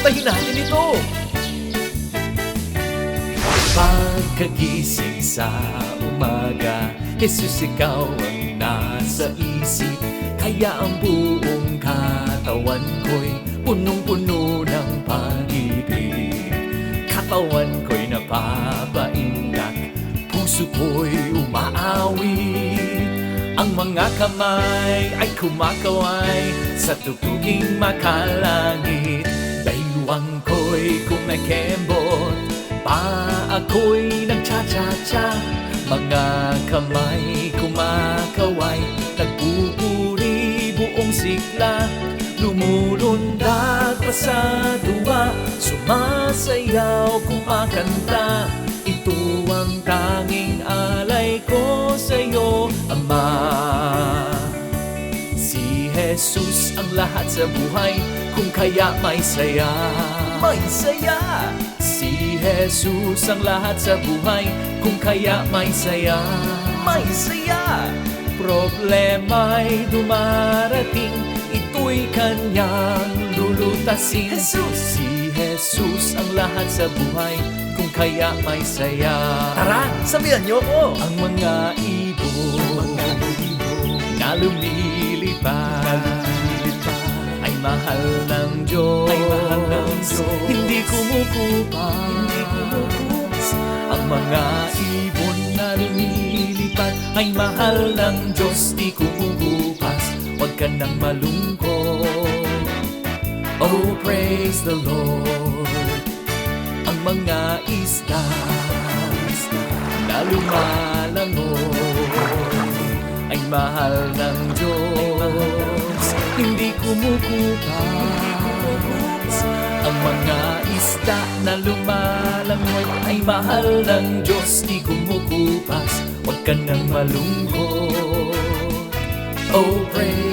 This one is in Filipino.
Suportahin natin ito! Pagkagising sa umaga Jesus, ikaw ang nasa isip. Kaya ang buong katawan ko'y punong-puno ng pag-ibig. Katawan ko'y napapaindak Puso ko'y umaawit Ang mga kamay ay kumakaway Sa tugtuging makalangit Daywang ko'y kumekembot Pa ako'y nagcha-cha-cha. Mga kamay kumakaway Nagpupuri buong sigla. Lumulundag pa sa duwa Sumasayaw, kumakanta Jesus ang lahat sa buhay Kung kaya may saya. May saya. Si Jesus ang lahat sa buhay Kung kaya may saya. May saya. Problema'y dumarating Ito'y kanyang lulutasin. Jesus! Si Jesus ang lahat sa buhay Kung kaya may saya. Tara, sabihan niyo ako! ang mga mahal ng Diyos, Ay mahal ng Diyos. hindi kumukupas ang mga ibon na lumilipad ay mahal ng Diyos di kumukupas. Huwag ka nang malungkot. Oh praise the Lord. Ang mga isda na lumalangoy. Ay mahal ng Diyos hindi kumukupas ang mga isda na lumalangoy ay mahal ng Diyos. Di kumukupas huwag ka nang malungkot. Oh praise